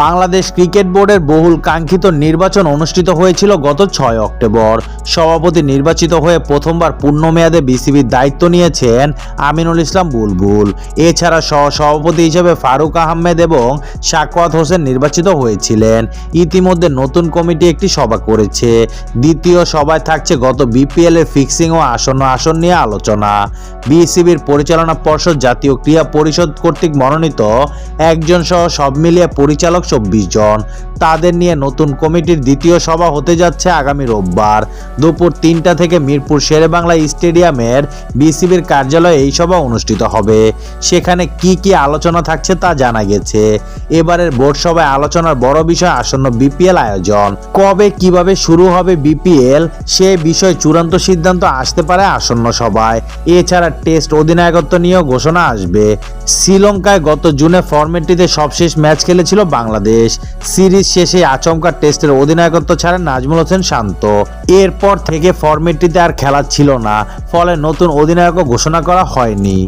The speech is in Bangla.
বাংলাদেশ ক্রিকেট বোর্ডের বহুল কাঙ্ক্ষিত নির্বাচন অনুষ্ঠিত হয়েছিল গত ছয় অক্টোবর। সভাপতি নির্বাচিত হয়ে প্রথমবার পূর্ণ মেয়াদে বিসিবির দায়িত্ব নিয়েছেন আমিনুল ইসলাম বুলবুল। এছাড়া সহ সভাপতি হিসেবে ফারুক আহমেদ এবং সাকওয়াত হোসেন নির্বাচিত হয়েছিলেন। ইতিমধ্যে নতুন কমিটি একটি সভা করেছে। দ্বিতীয় সভায় থাকছে গত বিপিএল এর ফিক্সিং ও আসন্ন আসন নিয়ে আলোচনা। বিসিবির পরিচালনা পর্ষদ জাতীয় ক্রীড়া পরিষদ কর্তৃক মনোনীত একজন সহ সব মিলিয়ে পরিচালক চব্বিশ জন। তাদের নিয়ে নতুন কমিটির দ্বিতীয় সভা হতে যাচ্ছে আগামী রোববার। দুপুর তিনটা থেকে মিরপুর শেরেবাংলা স্টেডিয়ামের বিসিবির কার্যালয়ে এই সভা অনুষ্ঠিত হবে। সেখানে কি কি আলোচনা থাকছে তা জানা গেছে। এবারের বোর্ড সভায় আলোচনার বড় বিষয় আসন্ন বিপিএল আয়োজন। কবে কীভাবে শুরু হবে বিপিএল, সে বিষয়ে চূড়ান্ত সিদ্ধান্ত আসতে পারে আসন্ন সভায়। এছাড়া টেস্ট অধিনায়কত্ব নিয়েও ঘোষণা আসবে। শ্রীলঙ্কায় গত জুনে ফরম্যাটটিতে সবশেষ ম্যাচ খেলেছিল বাংলাদেশ। সিরিজ শেষে আচমকা টেস্টের অধিনায়কত্ব ছাড়েন নাজমুল হোসেন শান্ত। এরপর থেকে ফরম্যাটটিতে আর খেলা ছিল না, ফলে নতুন অধিনায়কও ঘোষণা করা হয়নি।